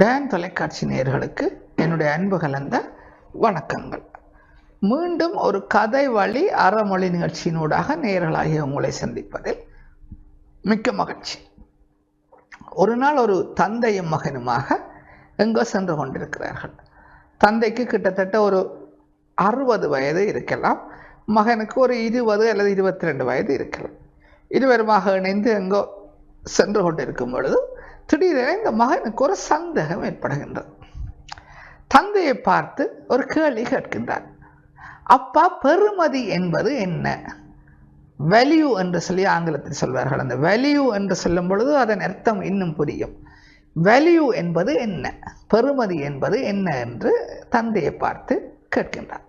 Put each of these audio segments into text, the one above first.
Tan தொலைக்காட்சி நேர்களுக்கு என்னுடைய அன்பு கலந்த வணக்கங்கள். மீண்டும் ஒரு கதை வழி அறமொழி நிகழ்ச்சியினூடாக நேயர்களாகிய உங்களை சந்திப்பதில் மிக்க மகிழ்ச்சி. ஒரு நாள் ஒரு தந்தையும் மகனுமாக எங்கோ சென்று கொண்டிருக்கிறார்கள். தந்தைக்கு கிட்டத்தட்ட ஒரு அறுபது வயது இருக்கலாம். மகனுக்கு ஒரு இருபது அல்லது இருபத்தி ரெண்டு வயது இருக்கலாம். இருவருமாக இணைந்து எங்கோ சென்று கொண்டிருக்கும் பொழுது திடீரென இந்த மகனுக்கு ஒரு சந்தேகம் ஏற்படுகின்றது. தந்தையை பார்த்து ஒரு கேள்வி கேட்கின்றார். அப்பா பெருமதி என்பது என்ன? வேல்யூ என்று சொல்லி ஆங்கிலத்தில் சொல்வார்கள். அந்த வேல்யூ என்று சொல்லும் பொழுது அதன் அர்த்தம் இன்னும் புரியும். வேல்யூ என்பது என்ன? பெருமதி என்பது என்ன என்று தந்தையை பார்த்து கேட்கின்றார்.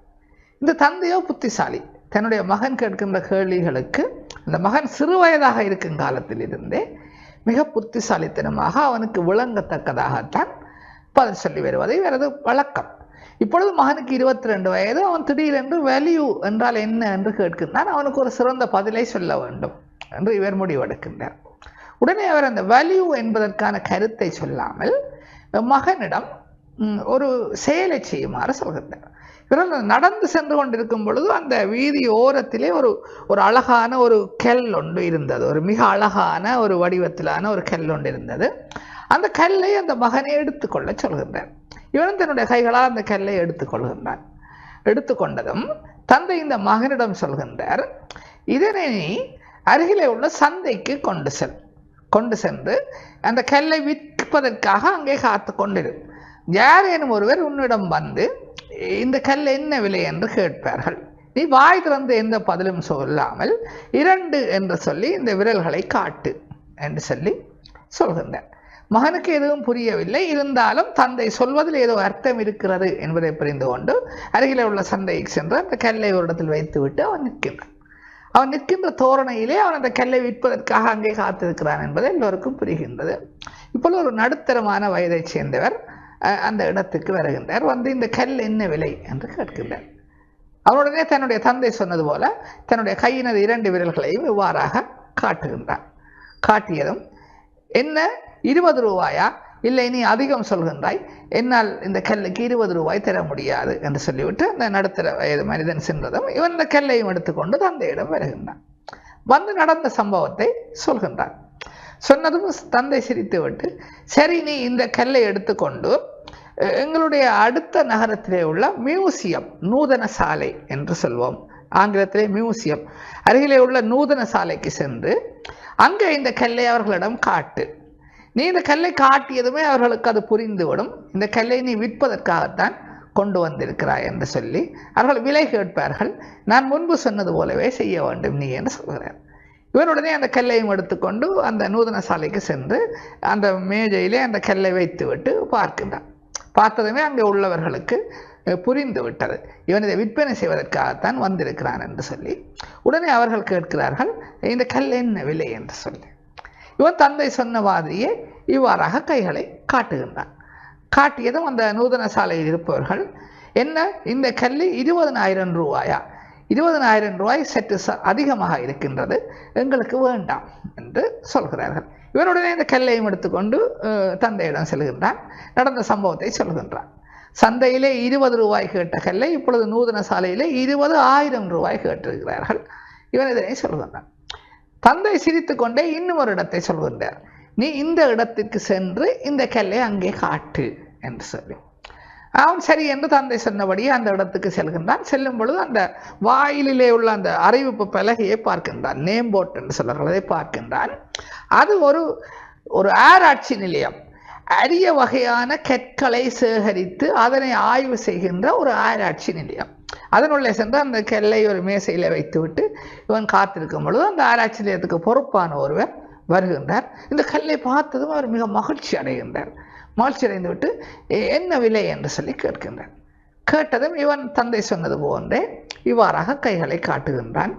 இந்த தந்தையோ புத்திசாலி. தன்னுடைய மகன் கேட்கின்ற கேள்விகளுக்கு அந்த மகன் சிறு வயதாக இருக்கும் காலத்தில் இருந்தே மிக புத்திசாலித்தனமாக அவனுக்கு விளங்கத்தக்கதாகத்தான் பதில் சொல்லி வருவதை. வேறது வழக்கம். இப்பொழுது மகனுக்கு இருபத்தி ரெண்டு வயது. அவன் திடீரென்று வேல்யூ என்றால் என்ன என்று கேட்கின்றான். அவனுக்கு ஒரு சிறந்த பதிலை சொல்ல வேண்டும் என்று இவர் முடிவெடுக்கின்றார். உடனே அவர் அந்த வேல்யூ என்பதற்கான கருத்தை சொல்லாமல் மகனிடம் ஒரு செயலை செய்யுமாறு சொல்கின்றார். பிறகு நடந்து சென்று கொண்டிருக்கும் பொழுது அந்த வீதி ஓரத்திலே ஒரு ஒரு அழகான ஒரு கெல் ஒன்று இருந்தது. ஒரு மிக அழகான ஒரு வடிவத்திலான ஒரு கெல் ஒன்று இருந்தது. அந்த கல்லை அந்த மகனை எடுத்துக்கொள்ள சொல்கின்றார் இவன் தன்னுடைய கைகளால் அந்த கல்லை எடுத்துக்கொள்கின்றான். எடுத்துக்கொண்டதும் தந்தை இந்த மகனிடம் சொல்கின்றார் இதனை நீ அருகிலே உள்ள சந்தைக்கு கொண்டு செல். கொண்டு சென்று அந்த கல்லை விற்பதற்காக அங்கே காத்து கொண்டிரு. யாரேனும் ஒருவர் உன்னிடம் வந்து இந்த கல் என்ன விலை என்று கேட்பார்கள். நீ வாய் திறந்து எந்த பதிலும் சொல்லாமல் இரண்டு என்று சொல்லி இந்த விரல்களை காட்டு என்று சொல்லி சொல்கின்றார். மகனுக்கு எதுவும் புரியவில்லை. இருந்தாலும் தந்தை சொல்வதில் ஏதோ அர்த்தம் இருக்கிறது என்பதை புரிந்து கொண்டு அருகில் உள்ள சந்தைக்கு சென்று அந்த கல்லை ஒரு இடத்தில் வைத்துவிட்டு அவன் நிற்கின்றான். அவன் நிற்கின்ற தோரணையிலே அவன் அந்த கல்லை விற்பதற்காக அங்கே காத்திருக்கிறான் என்பது எல்லோருக்கும் புரிகின்றது. இப்போது ஒரு நடுத்தரமான வயதைச் சேர்ந்தவர் அந்த இடத்துக்கு வருகின்றார். வந்து இந்த கல் என்ன விலை என்று கேட்கின்றார். அவருடனே தன்னுடைய தந்தை சொன்னது போல தன்னுடைய கையினது இரண்டு விரல்களையும் இவ்வாறாக காட்டுகின்றார். காட்டியதும் என்ன இருபது ரூபாயா? இல்லை நீ அதிகம் சொல்கின்றாய் என்னால் இந்த கல்லுக்கு இருபது ரூபாய் தர முடியாது என்று சொல்லிவிட்டு அந்த நடுத்தர வயது மனிதன் சென்றதும் இவன் இந்த கல்லையும் எடுத்துக்கொண்டு தந்தையிடம் வருகின்றான். வந்து நடந்த சம்பவத்தை சொல்கின்றான் சொன்னதும் தந்தை சிரித்து விட்டு சரி நீ இந்த கல்லை எடுத்துக்கொண்டு எங்களுடைய அடுத்த நகரத்திலே உள்ள மியூசியம் நூதன சாலை என்று சொல்வோம். ஆங்கிலத்திலே மியூசியம். அருகிலே உள்ள நூதன சாலைக்கு சென்று அங்கே இந்த கல்லை அவர்களிடம் காட்டு. நீ இந்த கல்லை காட்டியதுமே அவர்களுக்கு அது புரிந்துவிடும். இந்த கல்லை நீ விற்பதற்காகத்தான் கொண்டு வந்திருக்கிறாய் என்று சொல்லி அவர்கள் விலை கேட்பார்கள். நான் முன்பு சொன்னது போலவே செய்ய வேண்டும் நீ என்று சொல்கிறார். இவனுடனே அந்த கல்லையும் எடுத்துக்கொண்டு அந்த நூதன சாலைக்கு சென்று அந்த மேஜையிலே அந்த கல்லை வைத்து விட்டு பார்க்கின்றான் பார்த்ததுமே அங்கே உள்ளவர்களுக்கு புரிந்து விட்டது. இவன் இதை விற்பனை செய்வதற்காகத்தான் வந்திருக்கிறான் என்று சொல்லி உடனே அவர்கள் கேட்கிறார்கள் இந்த கல் என்ன விலை? என்று சொல்லி. இவன் தந்தை சொன்ன மாதிரியே இவ்வாறாக கைகளை காட்டுகின்றான். காட்டியதும் அந்த நூதன சாலையில் இருப்பவர்கள் என்ன இந்த கல் இருபதனாயிரம் ரூபாயா? இருபதனாயிரம் ரூபாய் சற்று அதிகமாக இருக்கின்றது. எங்களுக்கு வேண்டாம் என்று சொல்கிறார்கள். இவனுடனே இந்த கல்லையும் எடுத்துக்கொண்டு தந்தையிடம் செல்கின்றான். நடந்த சம்பவத்தை சொல்கின்றான். சந்தையிலே இருபது ரூபாய் கேட்ட கல்லை இப்பொழுது நூதன சாலையிலே இருபது ஆயிரம் ரூபாய் கேட்டிருக்கிறார்கள். இவன் இதனை சொல்கின்றான். தந்தை சிரித்து கொண்டே இன்னும் ஒரு இடத்தை சொல்கின்றார். நீ இந்த இடத்திற்கு சென்று இந்த கல்லை அங்கே காட்டு என்று சொல்லி. அவன் சரி என்று தந்தை சொன்னபடியே அந்த இடத்துக்கு செல்கின்றான். செல்லும் பொழுது அந்த வாயிலிலே உள்ள அந்த அறிவிப்பு பலகையை பார்க்கின்றான். நேம் என்று சொல்லுகிறதை பார்க்கின்றான். அது ஒரு ஒரு ஆராய்ச்சி நிலையம். அரிய வகையான கற்களை சேகரித்து அதனை ஆய்வு செய்கின்ற ஒரு ஆராய்ச்சி நிலையம். அதனுள்ளே சென்று அந்த கெல்லை ஒரு மேசையில் வைத்துவிட்டு இவன் காத்திருக்கும் பொழுது அந்த ஆராய்ச்சி நிலையத்துக்கு பொறுப்பான ஒருவர் வருகின்றார். இந்த கல்லை பார்த்ததும் அவர் மிக மகிழ்ச்சி அடைகின்றார். மகிழ்ச்சி அடைந்து விட்டு என்ன விலை? என்று சொல்லி கேட்கின்றான். கேட்டதும் இவன் தந்தை சொன்னது போன்றே இவ்வாறாக கைகளை காட்டுகின்றான்.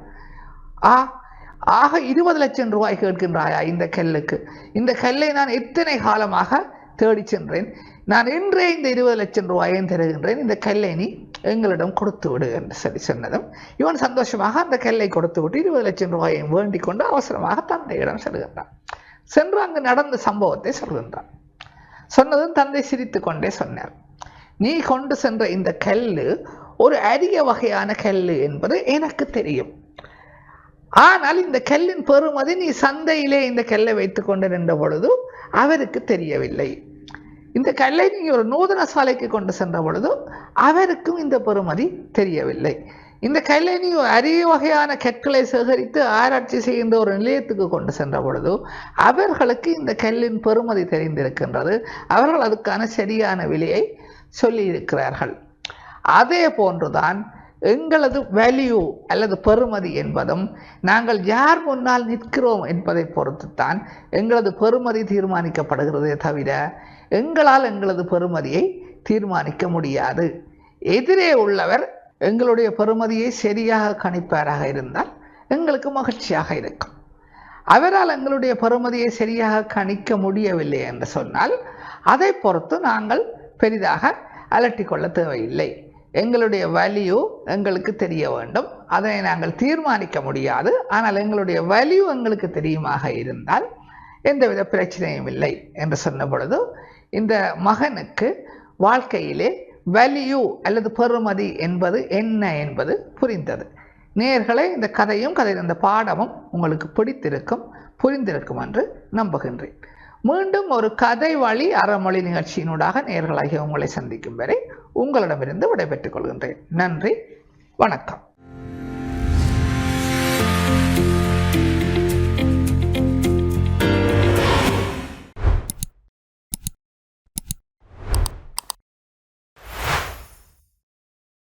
ஆ ஆக இருபது லட்சம் ரூபாய் கேட்கின்றாயா இந்த கல்லுக்கு? இந்த கல்லை நான் எத்தனை காலமாக தேடி சென்றேன். நான் இன்றே இந்த இருபது லட்சம் ரூபாயையும் தருகின்றேன். இந்த கல்லை நீ எங்களிடம் கொடுத்து விடு என்று சொல்லி சொன்னதும் இவன் சந்தோஷமாக அந்த கல்லை கொடுத்து விட்டு இருபது லட்சம் ரூபாயையும் வேண்டிக் கொண்டு அவசரமாக தந்தையிடம் செல்கின்றான். சென்று அங்கு நடந்த சம்பவத்தை சொல்கின்றான். சொன்னதும் தந்தை சிரித்து கொண்டே சொன்னார். நீ கொண்டு சென்ற இந்த கல்லு ஒரு அரிய வகையான கல்லு என்பது எனக்கு தெரியும். ஆனால் இந்த கல்லின் பெருமதி நீ சந்தையிலே இந்த கல்லை வைத்து கொண்டு நின்ற பொழுது அவருக்கு தெரியவில்லை. இந்த கல்லை நீ ஒரு நூதன சாலைக்கு கொண்டு சென்ற பொழுது அவருக்கும் இந்த பெறுமதி தெரியவில்லை. இந்த கல்லை நீ அரிய வகையான கற்களை சேகரித்து ஆராய்ச்சி செய்கின்ற ஒரு நிலையத்துக்கு கொண்டு சென்ற பொழுது அவர்களுக்கு இந்த கல்லின் பெறுமதி தெரிந்திருக்கின்றது. அவர்கள் அதுக்கான சரியான விலையை சொல்லியிருக்கிறார்கள். அதே போன்றுதான் எங்களது வேல்யூ அல்லது பெருமதி என்பதும் நாங்கள் யார் முன்னால் நிற்கிறோம் என்பதை பொறுத்துத்தான் எங்களது பெருமதி தீர்மானிக்கப்படுகிறதே தவிர எங்களால் எங்களது பெருமதியை தீர்மானிக்க முடியாது. எதிரே உள்ளவர் எங்களுடைய பெறுமதியை சரியாக கணிப்பாராக இருந்தால் எங்களுக்கு மகிழ்ச்சியாக இருக்கும். அவரால் எங்களுடைய பெறுமதியை சரியாக கணிக்க முடியவில்லை என்று சொன்னால் அதை பொறுத்து நாங்கள் பெரிதாக அலட்டிக்கொள்ள தேவையில்லை. எங்களுடைய வேல்யூ எங்களுக்கு தெரிய வேண்டும். அதை நாங்கள் தீர்மானிக்க முடியாது. ஆனால் எங்களுடைய வேல்யூ எங்களுக்கு தெரியுமாக இருந்தால் எந்தவித பிரச்சனையும் இல்லை என்று சொன்ன பொழுது இந்த மகனுக்கு வாழ்க்கையிலே வேல்யூ அல்லது பெறுமதி என்பது என்ன என்பது புரிந்தது. நேர்களை இந்த கதையும் கதையில் இந்த பாடமும் உங்களுக்கு பிடித்திருக்கும் புரிந்திருக்கும் என்று நம்புகின்றேன். மீண்டும் ஒரு கதை வழி அறமொழி நிகழ்ச்சியினூடாக நேர்களாகிய உங்களை சந்திக்கும் வரை உங்களிடமிருந்து விடைபெற்றுக் கொள்கின்றேன். நன்றி வணக்கம்.